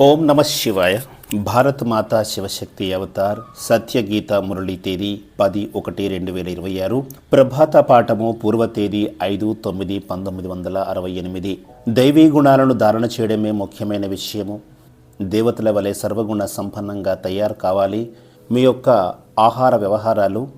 ఓం నమ శివాయ. భారత్ మాతా శివశక్తి అవతార్ సత్యగీత మురళి తేదీ పది ఒకటి రెండు వేల ఇరవై ఆరు. ప్రభాత పాఠము పూర్వ తేదీ ఐదు తొమ్మిది పంతొమ్మిది వందల అరవై ఎనిమిది. దైవీ గుణాలను ధారణ చేయడమే ముఖ్యమైన విషయము. దేవతల వలె సర్వగుణ సంపన్నంగా తయారు కావాలి. మీ యొక్క ఆహార వ్యవహారాలు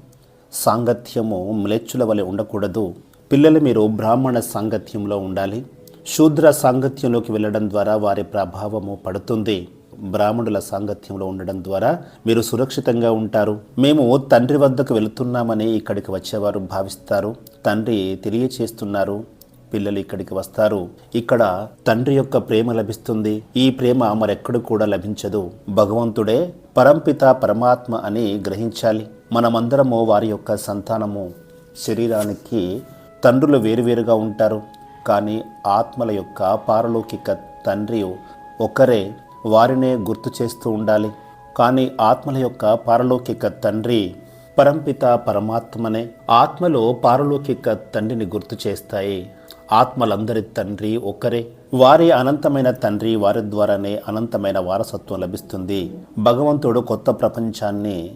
సాంగత్యము మ్లేచ్చుల వలె ఉండకూడదు. పిల్లలు మీరు బ్రాహ్మణ సాంగత్యంలో ఉండాలి. శూద్ర సాంగత్యంలోకి వెళ్ళడం ద్వారా వారి ప్రభావము పడుతుంది. బ్రాహ్మణుల సాంగత్యంలో ఉండడం ద్వారా మీరు సురక్షితంగా ఉంటారు. మేము తండ్రి వద్దకు వెళుతున్నామని ఇక్కడికి వచ్చేవారు భావిస్తారు. తండ్రి తెలియచేస్తున్నారు. పిల్లలు ఇక్కడికి వస్తారు. ఇక్కడ తండ్రి యొక్క ప్రేమ లభిస్తుంది. ఈ ప్రేమ మరెక్కడ కూడా లభించదు. భగవంతుడే పరంపిత పరమాత్మ అని గ్రహించాలి. మనమందరము వారి యొక్క సంతానము శరీరానికి తండ్రులు వేరువేరుగా ఉంటారు. కానీ ఆత్మల యొక్క పారలౌకిక తండ్రి ఒకరే వారినే గుర్తు చేస్తూ ఉండాలి. కానీ ఆత్మల యొక్క పారలౌకిక తండ్రి పరంపిత పరమాత్మనే. ఆత్మలో పారలౌకిక తండ్రిని గుర్తు చేస్తాయి. ఆత్మలందరి తండ్రి ఒక్కరే వారి అనంతమైన తండ్రి వారి ద్వారానే అనంతమైన వారసత్వం లభిస్తుంది. భగవంతుడు కొత్త ప్రపంచాన్ని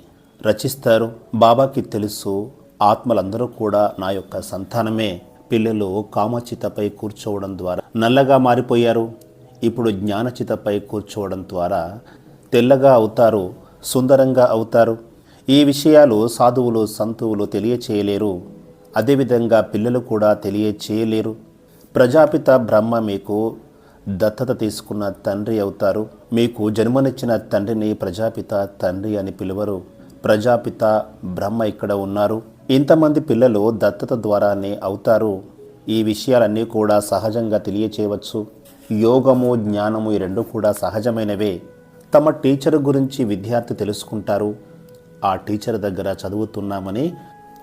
రచిస్తారు. బాబాకి తెలుసు ఆత్మలందరూ కూడా నా యొక్క సంతానమే. పిల్లలు కామచితపై కూర్చోవడం ద్వారా నల్లగా మారిపోయారు. ఇప్పుడు జ్ఞానచితపై కూర్చోవడం ద్వారా తెల్లగా అవుతారు సుందరంగా అవుతారు. ఈ విషయాలు సాధువులు సంతువులు తెలియచేయలేరు. అదేవిధంగా పిల్లలు కూడా తెలియచేయలేరు. ప్రజాపిత బ్రహ్మ మీకు దత్తత తీసుకున్న తండ్రి అవుతారు. మీకు జన్మనిచ్చిన తండ్రిని ప్రజాపిత తండ్రి అని పిలువరు. ప్రజాపిత బ్రహ్మ ఇక్కడ ఉన్నారు. ఇంతమంది పిల్లలు దత్తత ద్వారానే అవుతారు. ఈ విషయాలన్నీ కూడా సహజంగా తెలియచేయవచ్చు. యోగము జ్ఞానము ఈ రెండు కూడా సహజమైనవే. తమ టీచర్ గురించి విద్యార్థి తెలుసుకుంటారు. ఆ టీచర్ దగ్గర చదువుతున్నామని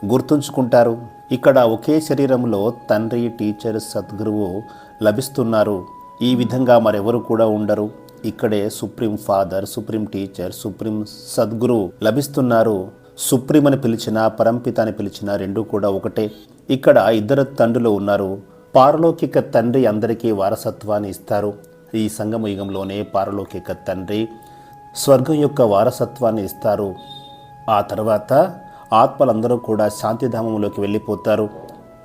గుర్తుంచుకుంటారు. ఇక్కడ ఒకే శరీరంలో తండ్రి టీచర్ సద్గురువు లభిస్తున్నారు. ఈ విధంగా మరెవరు కూడా ఉండరు. ఇక్కడే supreme father supreme teacher supreme Sadhguru లభిస్తున్నారు. సుప్రీం అని పిలిచిన పరంపిత అని పిలిచిన రెండు కూడా ఒకటే. ఇక్కడ ఇద్దరు తండ్రులు ఉన్నారు. పారలౌకిక తండ్రి అందరికీ వారసత్వాన్ని ఇస్తారు. ఈ సంగమ యుగంలోనే పారలౌకిక తండ్రి స్వర్గం యొక్క వారసత్వాన్ని ఇస్తారు. ఆ తర్వాత ఆత్మలందరూ కూడా శాంతిధామంలోకి వెళ్ళిపోతారు.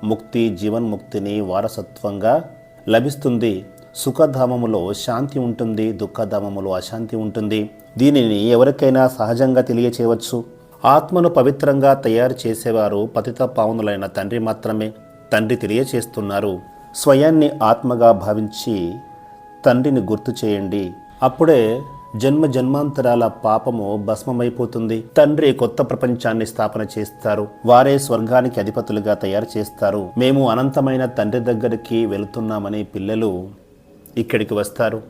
ముక్తి జీవన్ముక్తిని వారసత్వంగా లభిస్తుంది. సుఖధామములో శాంతి ఉంటుంది. దుఃఖధామములో అశాంతి ఉంటుంది. దీనిని ఎవరికైనా సహజంగా తెలియచేయవచ్చు. ఆత్మను పవిత్రంగా తయారు చేసేవారు పతిత పావనులైన తండ్రి మాత్రమే తండ్రి తెలియచేస్తున్నారు. స్వయాన్ని ఆత్మగా భావించి తండ్రిని గుర్తు చేయండి. అప్పుడే జన్మ జన్మాంతరాల పాపము భస్మమైపోతుంది. తండ్రి కొత్త ప్రపంచాన్ని స్థాపన చేస్తారు. వారే స్వర్గానికి అధిపతులుగా తయారు చేస్తారు. మేము అనంతమైన తండ్రి దగ్గరికి వెళుతున్నామని పిల్లలు ఇక్కడికి వస్తారు.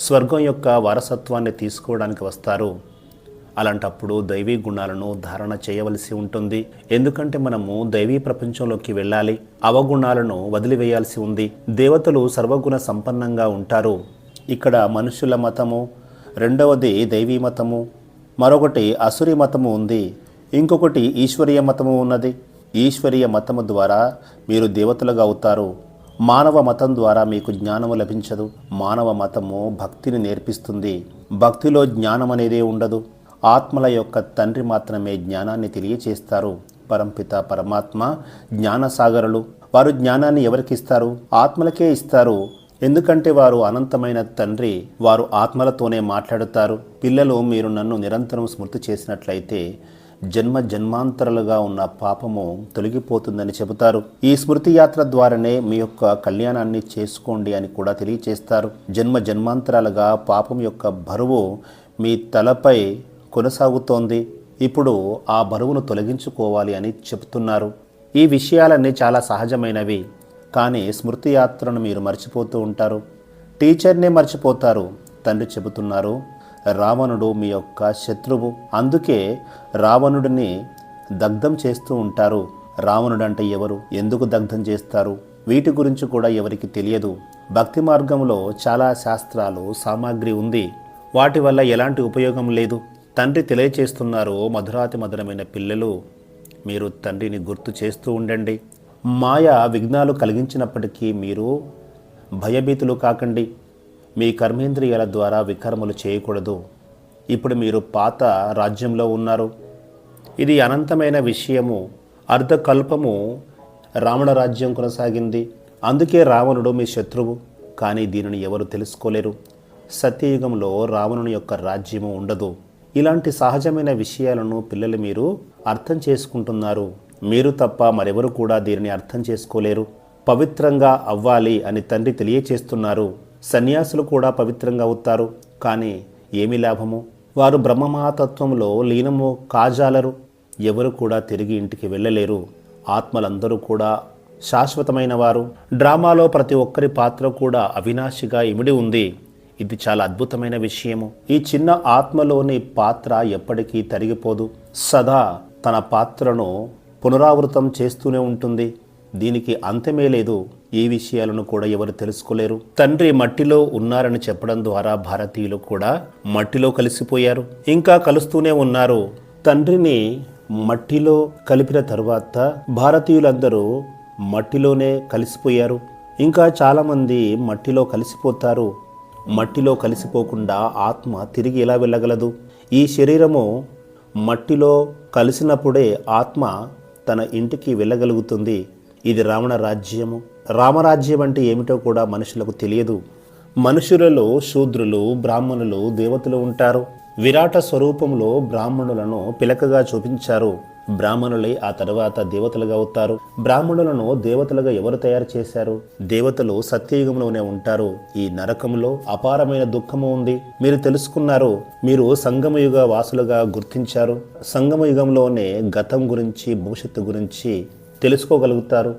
స్వర్గం యొక్క వారసత్వాన్ని తీసుకోవడానికి వస్తారు. అలాంటప్పుడు దైవీ గుణాలను ధారణ చేయవలసి ఉంటుంది. ఎందుకంటే మనము దైవీ ప్రపంచంలోకి వెళ్ళాలి. అవగుణాలను వదిలివేయాల్సి ఉంది. దేవతలు సర్వగుణ సంపన్నంగా ఉంటారు. ఇక్కడ మనుషుల మతము రెండవది దైవీ మతము మరొకటి అసురి మతము ఉంది. ఇంకొకటి ఈశ్వరీయ మతము ఉన్నది. ఈశ్వరీయ మతము ద్వారా మీరు దేవతలుగా అవుతారు. మానవ మతం ద్వారా మీకు జ్ఞానము లభించదు. మానవ మతము భక్తిని నేర్పిస్తుంది. భక్తిలో జ్ఞానం అనేదే ఉండదు. ఆత్మల యొక్క తండ్రి మాత్రమే జ్ఞానాన్ని తెలియచేస్తారు. పరంపిత పరమాత్మ జ్ఞానసాగరులు వారు జ్ఞానాన్ని ఎవరికి ఇస్తారు? ఆత్మలకే ఇస్తారు. ఎందుకంటే వారు అనంతమైన తండ్రి వారు ఆత్మలతోనే మాట్లాడుతారు. పిల్లలు మీరు నన్ను నిరంతరం స్మృతి చేసినట్లయితే జన్మ జన్మాంతరాలుగా ఉన్న పాపము తొలగిపోతుందని చెబుతారు. ఈ స్మృతి యాత్ర ద్వారానే మీ యొక్క కళ్యాణాన్ని చేసుకోండి అని కూడా తెలియచేస్తారు. జన్మ జన్మాంతరాలుగా పాపం యొక్క బరువు మీ తలపై కొనసాగుతోంది. ఇప్పుడు ఆ బరువును తొలగించుకోవాలి అని చెబుతున్నారు ఈ విషయాలన్నీ చాలా సహజమైనవి. కానీ స్మృతి యాత్రను మీరు మర్చిపోతూ ఉంటారు. టీచర్నే మర్చిపోతారు. తండ్రి చెబుతున్నారు రావణుడు మీ యొక్క శత్రువు. అందుకే రావణుడిని దగ్ధం చేస్తూ ఉంటారు. రావణుడు అంటే ఎవరు? ఎందుకు దగ్ధం చేస్తారు? వీటి గురించి కూడా ఎవరికి తెలియదు. భక్తి మార్గంలో చాలా శాస్త్రాలు సామాగ్రి ఉంది. వాటి వల్ల ఎలాంటి ఉపయోగం లేదు. తండ్రి తెలియచేస్తున్నారు మధురాతి మధురమైన పిల్లలు మీరు తండ్రిని గుర్తు చేస్తూ ఉండండి. మాయ విఘ్నాలు కలిగించినప్పటికీ మీరు భయభీతులు కాకండి. మీ కర్మేంద్రియాల ద్వారా వికర్మలు చేయకూడదు. ఇప్పుడు మీరు పాత రాజ్యంలో ఉన్నారు. ఇది అనంతమైన విషయము. అర్ధకల్పము రావణ రాజ్యం కొనసాగింది. అందుకే రావణుడు మీ శత్రువు. కానీ దీనిని ఎవరు తెలుసుకోలేరు. సత్యయుగంలో రావణుని యొక్క రాజ్యము ఉండదు. ఇలాంటి సహజమైన విషయాలను పిల్లలు మీరు అర్థం చేసుకుంటున్నారు. మీరు తప్ప మరెవరు కూడా దీనిని అర్థం చేసుకోలేరు. పవిత్రంగా అవ్వాలి అని తండ్రి తెలియచేస్తున్నారు. సన్యాసులు కూడా పవిత్రంగా అవుతారు కానీ ఏమి లాభము? వారు బ్రహ్మమహాతత్వంలో లీనము కాజాలరు. ఎవరు కూడా తిరిగి ఇంటికి వెళ్ళలేరు. ఆత్మలందరూ కూడా శాశ్వతమైన వారు డ్రామాలో ప్రతి ఒక్కరి పాత్ర కూడా అవినాశిగా ఇమిడి ఉంది. ఇది చాలా అద్భుతమైన విషయము. ఈ చిన్న ఆత్మలోని పాత్ర ఎప్పటికీ తరిగిపోదు. సదా తన పాత్రను పునరావృతం చేస్తూనే ఉంటుంది. దీనికి అంతమే లేదు ఈ విషయాలను కూడా ఎవరు తెలుసుకోలేరు. తండ్రి మట్టిలో ఉన్నారని చెప్పడం ద్వారా భారతీయులు కూడా మట్టిలో కలిసిపోయారు. ఇంకా కలుస్తూనే ఉన్నారు. తండ్రిని మట్టిలో కలిపిన తరువాత భారతీయులందరూ మట్టిలోనే కలిసిపోయారు. ఇంకా చాలామంది మట్టిలో కలిసిపోతారు. మట్టిలో కలిసిపోకుండా ఆత్మ తిరిగి ఎలా వెళ్ళగలదు? ఈ శరీరము మట్టిలో కలిసినప్పుడే ఆత్మ తన ఇంటికి వెళ్ళగలుగుతుంది. ఇది రావణ రాజ్యము. రామరాజ్యం అంటే ఏమిటో కూడా మనుషులకు తెలియదు. మనుషులలో శూద్రులు బ్రాహ్మణులు దేవతలు ఉంటారు. విరాట స్వరూపంలో బ్రాహ్మణులను పిలకగా చూపించారు. బ్రాహ్మణులే ఆ తర్వాత దేవతలుగా అవుతారు. బ్రాహ్మణులను దేవతలుగా ఎవరు తయారు చేశారు? దేవతలు సత్యయుగంలోనే ఉంటారు. ఈ నరకంలో అపారమైన దుఃఖము ఉంది. మీరు తెలుసుకున్నారు మీరు సంగమయుగ వాసులుగా గుర్తించారు. సంగమయుగంలోనే గతం గురించి భవిష్యత్తు గురించి తెలుసుకోగలుగుతారు.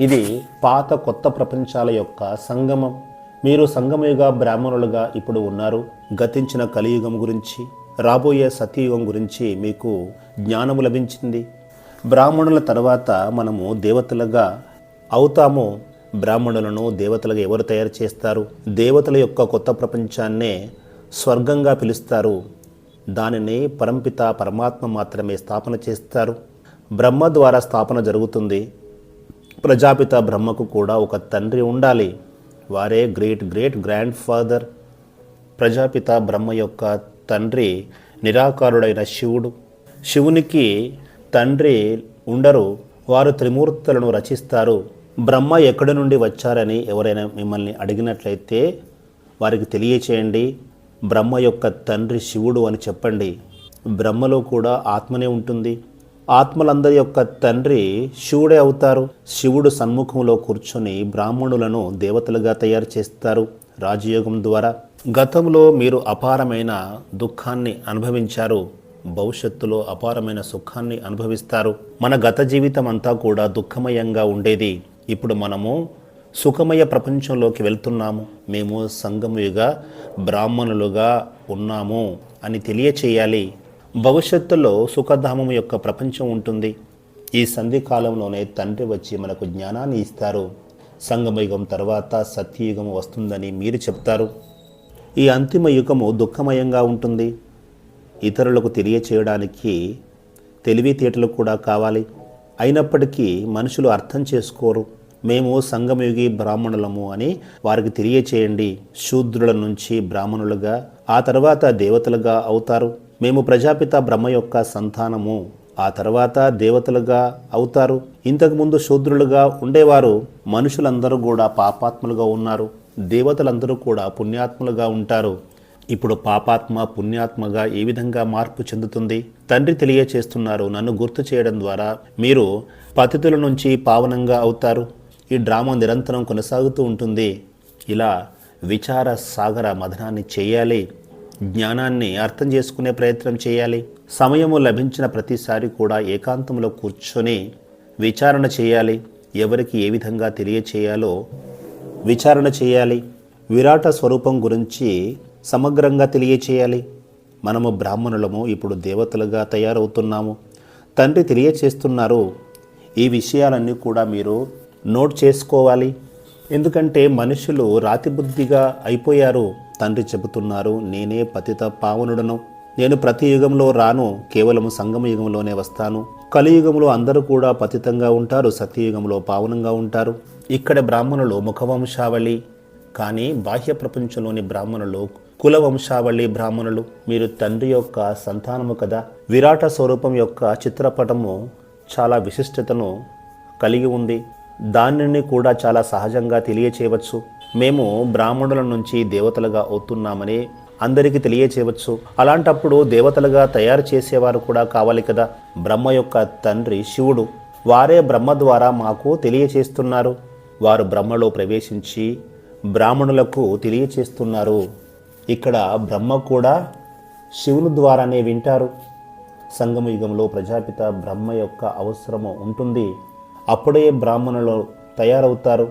ఇది పాత కొత్త ప్రపంచాల యొక్క సంగమం. మీరు సంగమయుగ బ్రాహ్మణులుగా ఇప్పుడు ఉన్నారు. గతించిన కలియుగం గురించి రాబోయే సతీయుగం గురించి మీకు జ్ఞానము లభించింది. బ్రాహ్మణుల తర్వాత మనము దేవతలుగా అవుతాము. బ్రాహ్మణులను దేవతలుగా ఎవరు తయారు చేస్తారు? దేవతల యొక్క కొత్త ప్రపంచాన్నే స్వర్గంగా పిలుస్తారు. దానిని పరంపిత పరమాత్మ మాత్రమే స్థాపన చేస్తారు. బ్రహ్మ ద్వారా స్థాపన జరుగుతుంది. ప్రజాపిత బ్రహ్మకు కూడా ఒక తండ్రి ఉండాలి. వారే great great grand father Prajapita బ్రహ్మ యొక్క తండ్రి నిరాకారుడైన శివుడు. శివునికి తండ్రి ఉండరు వారు త్రిమూర్తులను రచిస్తారు. బ్రహ్మ ఎక్కడి నుండి వచ్చారని ఎవరైనా మిమ్మల్ని అడిగినట్లయితే వారికి తెలియచేయండి. బ్రహ్మ యొక్క తండ్రి శివుడు అని చెప్పండి. బ్రహ్మలో కూడా ఆత్మనే ఉంటుంది. ఆత్మలందరి యొక్క తండ్రి శివుడే అవుతారు. శివుడు సన్ముఖంలో కూర్చొని బ్రాహ్మణులను దేవతలుగా తయారు చేస్తారు. రాజయోగం ద్వారా గతంలో మీరు అపారమైన దుఃఖాన్ని అనుభవించారు భవిష్యత్తులో అపారమైన సుఖాన్ని అనుభవిస్తారు. మన గత జీవితం అంతా కూడా దుఃఖమయంగా ఉండేది. ఇప్పుడు మనము సుఖమయ ప్రపంచంలోకి వెళ్తున్నాము. మేము సంగముగా బ్రాహ్మణులుగా ఉన్నాము అని తెలియచేయాలి. భవిష్యత్తులో సుఖధామం యొక్క ప్రపంచం ఉంటుంది. ఈ సంధి కాలంలోనే తండ్రి వచ్చి మనకు జ్ఞానాన్ని ఇస్తారు. సంగమయుగం తర్వాత సత్యయుగం వస్తుందని మీరు చెప్తారు. ఈ అంతిమ యుగము దుఃఖమయంగా ఉంటుంది. ఇతరులకు తెలియచేయడానికి తెలివితేటలు కూడా కావాలి. అయినప్పటికీ మనుషులు అర్థం చేసుకోరు. మేము సంగమయుగి బ్రాహ్మణులము అని వారికి తెలియచేయండి. శూద్రుల నుంచి బ్రాహ్మణులుగా ఆ తర్వాత దేవతలుగా అవుతారు. మేము ప్రజాపిత బ్రహ్మ యొక్క సంతానము. ఆ తర్వాత దేవతలుగా అవుతారు. ఇంతకుముందు శూద్రులుగా ఉండేవారు మనుషులందరూ కూడా పాపాత్ములుగా ఉన్నారు. దేవతలందరూ కూడా పుణ్యాత్ములుగా ఉంటారు. ఇప్పుడు పాపాత్మ పుణ్యాత్మగా ఏ విధంగా మార్పు చెందుతుంది? తండ్రి తెలియచేస్తున్నారు. నన్ను గుర్తు చేయడం ద్వారా మీరు పతితుల నుంచి పావనంగా అవుతారు. ఈ డ్రామా నిరంతరం కొనసాగుతూ ఉంటుంది. ఇలా విచార సాగర మథనాన్ని చేయాలి. జ్ఞానాన్ని అర్థం చేసుకునే ప్రయత్నం చేయాలి. సమయము లభించిన ప్రతిసారి కూడా ఏకాంతంలో కూర్చొని విచారణ చేయాలి. ఎవరికి ఏ విధంగా తెలియచేయాలో విచారణ చేయాలి. విరాట స్వరూపం గురించి సమగ్రంగా తెలియచేయాలి. మనము బ్రాహ్మణులము ఇప్పుడు దేవతలుగా తయారవుతున్నాము. తండ్రి తెలియచేస్తున్నారు. ఈ విషయాలన్నీ కూడా మీరు నోట్ చేసుకోవాలి. ఎందుకంటే మనుషులు రాతిబుద్ధిగా అయిపోయారు. తండ్రి చెబుతున్నారు నేనే పతిత పావనుడను. నేను ప్రతి యుగంలో రాను కేవలం సంగమ యుగంలోనే వస్తాను. కలియుగంలో అందరూ కూడా పతితంగా ఉంటారు సత్యయుగంలో పావనంగా ఉంటారు. ఇక్కడ బ్రాహ్మణులు ముఖవంశావళి కానీ బాహ్య ప్రపంచంలోని బ్రాహ్మణులు కుల వంశావళి బ్రాహ్మణులు. మీరు తండ్రి యొక్క సంతానము కదా? విరాట స్వరూపం యొక్క చిత్రపటము చాలా విశిష్టతను కలిగి ఉంది. దానిని కూడా చాలా సహజంగా తెలియచేయవచ్చు. మేము బ్రాహ్మణుల నుంచి దేవతలుగా అవుతున్నామని అందరికీ తెలియచేయవచ్చు. అలాంటప్పుడు దేవతలుగా తయారు చేసేవారు కూడా కావాలి కదా? బ్రహ్మ యొక్క తండ్రి శివుడు. వారే బ్రహ్మ ద్వారా మాకు తెలియచేస్తున్నారు. వారు బ్రహ్మలో ప్రవేశించి బ్రాహ్మణులకు తెలియచేస్తున్నారు. ఇక్కడ బ్రహ్మ కూడా శివుని ద్వారానే వింటారు. సంగమయుగంలో ప్రజాపిత బ్రహ్మ యొక్క అవసరము ఉంటుంది. అప్పుడే బ్రాహ్మణులు తయారవుతారు.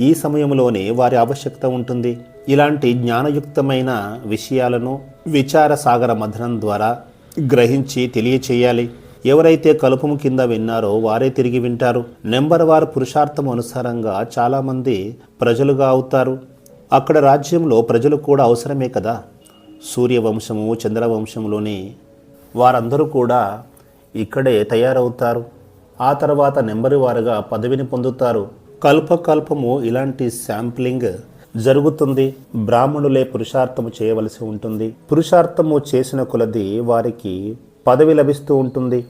ఈ సమయంలోనే వారి ఆవశ్యకత ఉంటుంది. ఇలాంటి జ్ఞానయుక్తమైన విషయాలను విచార సాగర మథనం ద్వారా గ్రహించి తెలియచేయాలి. ఎవరైతే కలుపము కింద విన్నారో వారే తిరిగి వింటారు. నెంబర్ వారు పురుషార్థం అనుసారంగా చాలామంది ప్రజలుగా అవుతారు. అక్కడ రాజ్యంలో ప్రజలు కూడా అవసరమే కదా. సూర్యవంశము చంద్రవంశంలోని వారందరూ కూడా ఇక్కడే తయారవుతారు. ఆ తర్వాత నెంబరు వారుగా పదవిని పొందుతారు. కల్పకల్పము ఇలాంటి శాంప్లింగ్ జరుగుతుంది. బ్రాహ్మణులే పురుషార్థము చేయవలసి ఉంటుంది. పురుషార్థము చేసిన కొలది వారికి పదవి లభిస్తూ ఉంటుంది.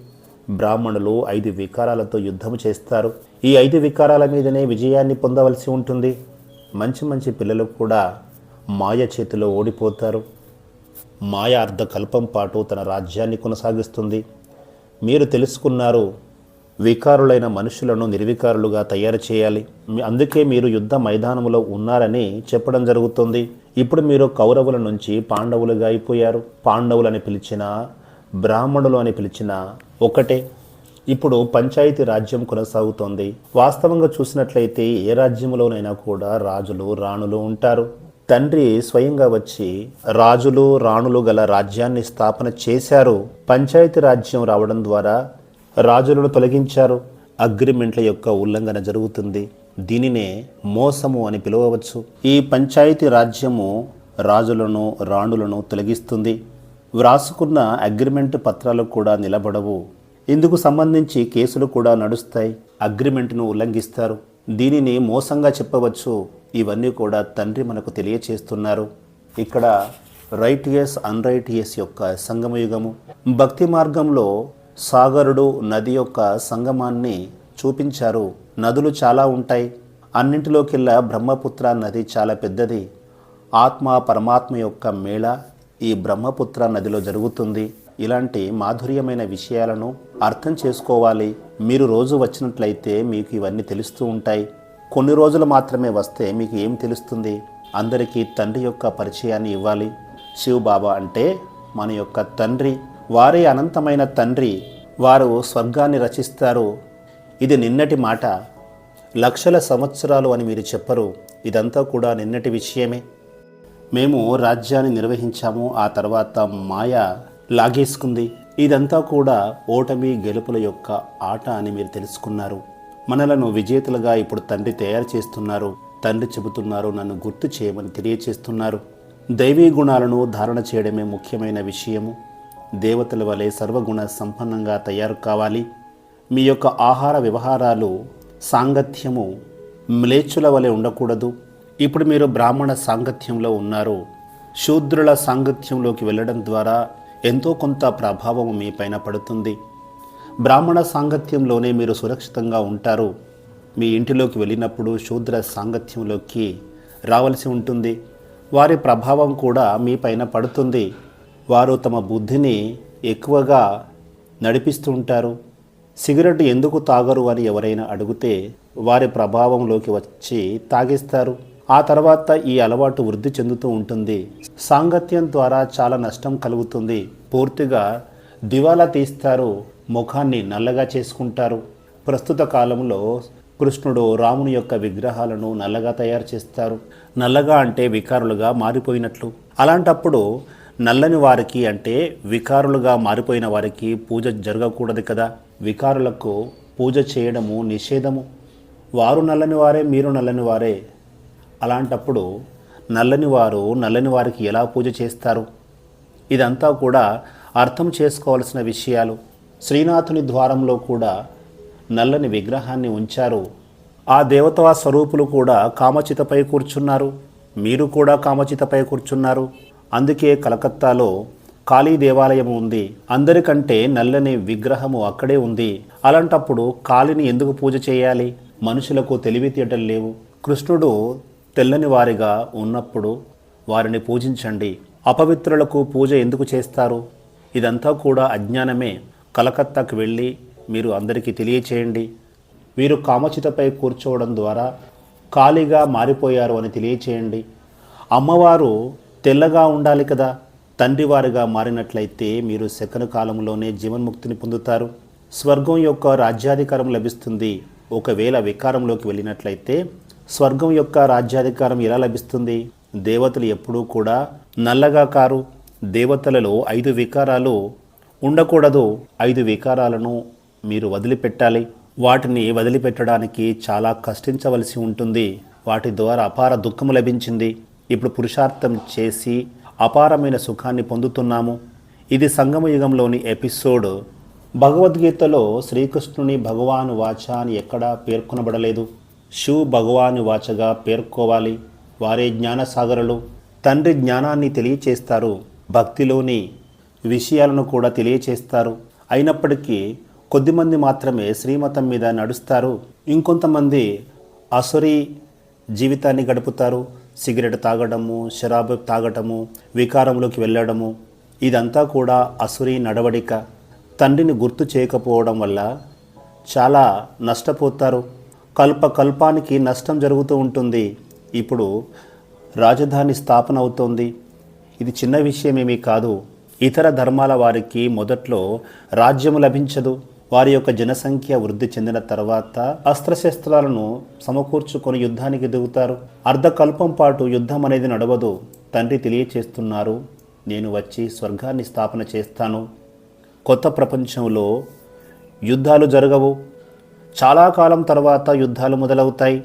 బ్రాహ్మణులు ఐదు వికారాలతో యుద్ధం చేస్తారు. ఈ ఐదు వికారాల మీదనే విజయాన్ని పొందవలసి ఉంటుంది. మంచి మంచి పిల్లలు కూడా మాయ చేతిలో ఓడిపోతారు. మాయ అర్ధకల్పం పాటు తన రాజ్యాన్ని కొనసాగిస్తుంది. మీరు తెలుసుకున్నారు వికారులైన మనుషులను నిర్వికారులుగా తయారు చేయాలి. అందుకే మీరు యుద్ధ మైదానంలో ఉన్నారని చెప్పడం జరుగుతుంది. ఇప్పుడు మీరు కౌరవుల నుంచి పాండవులుగా అయిపోయారు. పాండవులని పిలిచిన బ్రాహ్మణులు అని పిలిచిన ఒకటే. ఇప్పుడు పంచాయతీ రాజ్యం కొనసాగుతోంది. వాస్తవంగా చూసినట్లయితే ఏ రాజ్యంలోనైనా కూడా రాజులు రాణులు ఉంటారు. తండ్రి స్వయంగా వచ్చి రాజులు రాణులు గల రాజ్యాన్ని స్థాపన చేశారు. పంచాయతీ రాజ్యం రావడం ద్వారా రాజులను తొలగించారు. అగ్రిమెంట్ల యొక్క ఉల్లంఘన జరుగుతుంది. దీనినే మోసము అని పిలువవచ్చు. ఈ పంచాయతీ రాజ్యము రాజులను రాణులను తొలగిస్తుంది. వ్రాసుకున్న అగ్రిమెంట్ పత్రాలు కూడా నిలబడవు. ఇందుకు సంబంధించి కేసులు కూడా నడుస్తాయి. అగ్రిమెంట్ను ఉల్లంఘిస్తారు. దీనిని మోసంగా చెప్పవచ్చు. ఇవన్నీ కూడా తండ్రి మనకు తెలియచేస్తున్నారు. ఇక్కడ రైట్ ఇయర్స్ అన్ రైట్ ఇయర్స్ యొక్క సంగమయుగము. భక్తి మార్గంలో సాగరుడు నది యొక్క సంగమాన్ని చూపించారు. నదులు చాలా ఉంటాయి. అన్నింటిలోకెల్లా బ్రహ్మపుత్ర నది చాలా పెద్దది. ఆత్మ పరమాత్మ యొక్క మేళ ఈ బ్రహ్మపుత్ర నదిలో జరుగుతుంది. ఇలాంటి మాధుర్యమైన విషయాలను అర్థం చేసుకోవాలి. మీరు రోజు వచ్చినట్లయితే మీకు ఇవన్నీ తెలుస్తూ ఉంటాయి. కొన్ని రోజులు మాత్రమే వస్తే మీకు ఏం తెలుస్తుంది? అందరికీ తండ్రి యొక్క పరిచయాన్ని ఇవ్వాలి. శివ్ బాబా అంటే మన యొక్క తండ్రి. వారే అనంతమైన తండ్రి. వారు స్వర్గాన్ని రచిస్తారు. ఇది నిన్నటి మాట. లక్షల సంవత్సరాలు అని మీరు చెప్పరు. ఇదంతా కూడా నిన్నటి విషయమే. మేము రాజ్యాన్ని నిర్వహించాము ఆ తర్వాత మాయ లాగేసుకుంది. ఇదంతా కూడా ఓటమి గెలుపుల యొక్క ఆట అని మీరు తెలుసుకున్నారు. మనలను విజేతలుగా ఇప్పుడు తండ్రి తయారు చేస్తున్నారు తండ్రి చెబుతున్నారు నన్ను గుర్తు చేయమని తెలియచేస్తున్నారు. దైవీ గుణాలను ధారణ చేయడమే ముఖ్యమైన విషయము. దేవతల వలె సర్వగుణ సంపన్నంగా తయారు కావాలి. మీ యొక్క ఆహార వ్యవహారాలు సాంగత్యము మ్లేచ్చుల వలె ఉండకూడదు. ఇప్పుడు మీరు బ్రాహ్మణ సాంగత్యంలో ఉన్నారు. శూద్రుల సాంగత్యంలోకి వెళ్ళడం ద్వారా ఎంతో కొంత ప్రభావం మీ పైన పడుతుంది. బ్రాహ్మణ సాంగత్యంలోనే మీరు సురక్షితంగా ఉంటారు. మీ ఇంటిలోకి వెళ్ళినప్పుడు శూద్ర సాంగత్యంలోకి రావలసి ఉంటుంది. వారి ప్రభావం కూడా మీ పైన పడుతుంది. వారు తమ బుద్ధిని ఎక్కువగా నడిపిస్తూ ఉంటారు. సిగరెట్ ఎందుకు తాగరు అని ఎవరైనా అడిగితే వారి ప్రభావంలోకి వచ్చి తాగిస్తారు. ఆ తర్వాత ఈ అలవాటు వృద్ధి చెందుతూ ఉంటుంది. సాంగత్యం ద్వారా చాలా నష్టం కలుగుతుంది. పూర్తిగా దివాలా తీస్తారు. ముఖాన్ని నల్లగా చేసుకుంటారు. ప్రస్తుత కాలంలో కృష్ణుడు రాముని యొక్క విగ్రహాలను నల్లగా తయారు చేస్తారు. నల్లగా అంటే వికారులుగా మారిపోయినట్లు. అలాంటప్పుడు నల్లని వారికి అంటే వికారులుగా మారిపోయిన వారికి పూజ జరగకూడదు కదా? వికారులకు పూజ చేయడము నిషేధము. వారు నల్లని వారే మీరు నల్లని వారే. అలాంటప్పుడు నల్లని వారు నల్లని వారికి ఎలా పూజ చేస్తారు? ఇదంతా కూడా అర్థం చేసుకోవాల్సిన విషయాలు. శ్రీనాథుని ద్వారంలో కూడా నల్లని విగ్రహాన్ని ఉంచారు. ఆ దేవతా స్వరూపులు కూడా కామచితపై కూర్చున్నారు. మీరు కూడా కామచితపై కూర్చున్నారు. అందుకే కలకత్తాలో కాళీ దేవాలయం ఉంది. అందరికంటే నల్లని విగ్రహము అక్కడే ఉంది. అలాంటప్పుడు కాళీని ఎందుకు పూజ చేయాలి? మనుషులకు తెలివితేటలు లేవు. కృష్ణుడు తెల్లని వారిగా ఉన్నప్పుడు వారిని పూజించండి. అపవిత్రులకు పూజ ఎందుకు చేస్తారు? ఇదంతా కూడా అజ్ఞానమే. కలకత్తాకు వెళ్ళి మీరు అందరికీ తెలియచేయండి. వీరు కామచితపై కూర్చోవడం ద్వారా ఖాళీగా మారిపోయారు అని తెలియచేయండి. అమ్మవారు తెల్లగా ఉండాలి కదా. తండ్రివారిగా మారినట్లయితే మీరు సెకను కాలంలోనే జీవన్ముక్తిని పొందుతారు. స్వర్గం యొక్క రాజ్యాధికారం లభిస్తుంది. ఒకవేళ వికారంలోకి వెళ్ళినట్లయితే స్వర్గం యొక్క రాజ్యాధికారం ఎలా లభిస్తుంది? దేవతలు ఎప్పుడూ కూడా నల్లగా కారు. దేవతలలో ఐదు వికారాలు ఉండకూడదు. ఐదు వికారాలను మీరు వదిలిపెట్టాలి. వాటిని వదిలిపెట్టడానికి చాలా కష్టించవలసి ఉంటుంది. వాటి ద్వారా అపార దుఃఖము లభించింది. ఇప్పుడు పురుషార్థం చేసి అపారమైన సుఖాన్ని పొందుతున్నాము. ఇది సంగమ యుగంలోని ఎపిసోడ్. భగవద్గీతలో శ్రీకృష్ణుని భగవాను వాచ అని ఎక్కడా పేర్కొనబడలేదు. శివ భగవాను వాచగా పేర్కోవాలి. వారే జ్ఞానసాగరులు. తండ్రి జ్ఞానాన్ని తెలియచేస్తారు. భక్తిలోని విషయాలను కూడా తెలియచేస్తారు. అయినప్పటికీ కొద్దిమంది మాత్రమే శ్రీమతం మీద నడుస్తారు. ఇంకొంతమంది అసురి జీవితాన్ని గడుపుతారు. సిగరెట్ తాగడము షరాబు తాగటము వికారంలోకి వెళ్ళడము ఇదంతా కూడా అసురి నడవడిక. తండ్రిని గుర్తు చేయకపోవడం వల్ల చాలా నష్టపోతారు. కల్ప కల్పానికి నష్టం జరుగుతూ ఉంటుంది. ఇప్పుడు రాజధాని స్థాపన అవుతోంది. ఇది చిన్న విషయమేమీ కాదు. ఇతర ధర్మాల వారికి మొదట్లో రాజ్యము లభించదు. వారి యొక్క జనసంఖ్య వృద్ధి చెందిన తర్వాత అస్త్రశస్త్రాలను సమకూర్చుకొని యుద్ధానికి దిగుతారు అర్ధకల్పం పాటు యుద్ధం అనేది నడవదు. తండ్రి తెలియచేస్తున్నారు నేను వచ్చి స్వర్గాన్ని స్థాపన చేస్తాను. కొత్త ప్రపంచంలో యుద్ధాలు జరగవు. చాలా కాలం తర్వాత యుద్ధాలు మొదలవుతాయి.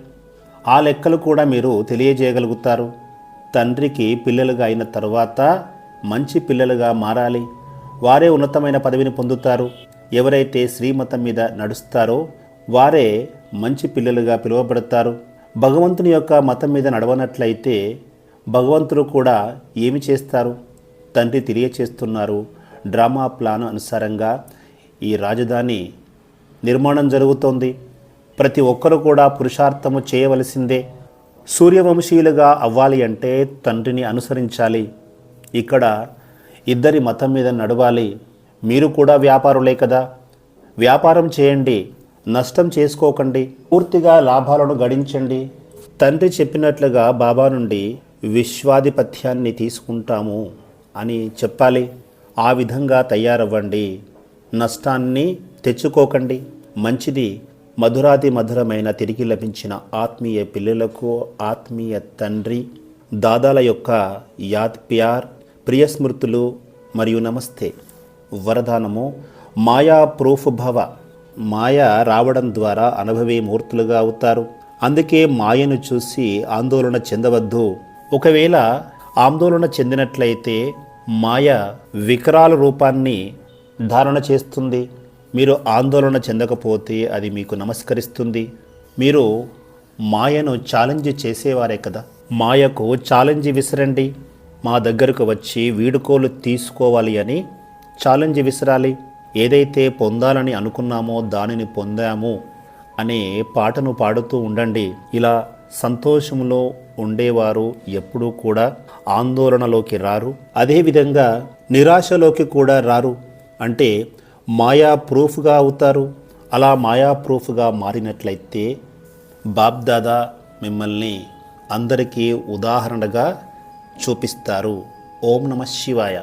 ఆ లెక్కలు కూడా మీరు తెలియజేయగలుగుతారు. తండ్రికి పిల్లలుగా అయిన తర్వాత మంచి పిల్లలుగా మారాలి. వారే ఉన్నతమైన పదవిని పొందుతారు. ఎవరైతే శ్రీమతం మీద నడుస్తారో వారే మంచి పిల్లలుగా పిలువబడతారు. భగవంతుని యొక్క మతం మీద నడవనట్లయితే భగవంతుడు కూడా ఏమి చేస్తారు? తండ్రి తెలియచేస్తున్నారు. డ్రామా ప్లాన్ అనుసారంగా ఈ రాజధాని నిర్మాణం జరుగుతోంది. ప్రతి ఒక్కరు కూడా పురుషార్థము చేయవలసిందే. సూర్యవంశీయులుగా అవ్వాలి అంటే తండ్రిని అనుసరించాలి. ఇక్కడ ఇద్దరి మతం మీద నడవాలి. మీరు కూడా వ్యాపారులే కదా. వ్యాపారం చేయండి. నష్టం చేసుకోకండి. పూర్తిగా లాభాలను గడించండి. తండ్రి చెప్పినట్లుగా బాబా నుండి విశ్వాధిపత్యాన్ని తీసుకుంటాము అని చెప్పాలి. ఆ విధంగా తయారవ్వండి. నష్టాన్ని తెచ్చుకోకండి. మంచిది మధురాది మధురమైన తిరిగి లభించిన ఆత్మీయ పిల్లలకు ఆత్మీయ తండ్రి దాదాల యొక్క యాద్ ప్యార్ ప్రియస్మృతులు మరియు నమస్తే. వరదానము మాయా ప్రూఫ్ భవ. మాయ రావడం ద్వారా అనుభవీ మూర్తులుగా అవుతారు. అందుకే మాయను చూసి ఆందోళన చెందవద్దు. ఒకవేళ ఆందోళన చెందినట్లయితే మాయ వికరాల రూపాన్ని ధారణ చేస్తుంది. మీరు ఆందోళన చెందకపోతే అది మీకు నమస్కరిస్తుంది. మీరు మాయను ఛాలెంజ్ చేసేవారే కదా. మాయకు ఛాలెంజ్ విసరండి. మా దగ్గరకు వచ్చి వీడుకోలు తీసుకోవాలి అని ఛాలెంజ్ విసరాలి. ఏదైతే పొందాలని అనుకున్నామో దానిని పొందాము అనే పాటను పాడుతూ ఉండండి. ఇలా సంతోషంలో ఉండేవారు ఎప్పుడూ కూడా ఆందోళనలోకి రారు. అదేవిధంగా నిరాశలోకి కూడా రారు. అంటే మాయా ప్రూఫ్గా అవుతారు. అలా మాయా ప్రూఫ్గా మారినట్లయితే బాబ్దాదా మిమ్మల్ని అందరికీ ఉదాహరణగా చూపిస్తారు. ఓం నమ శివాయ.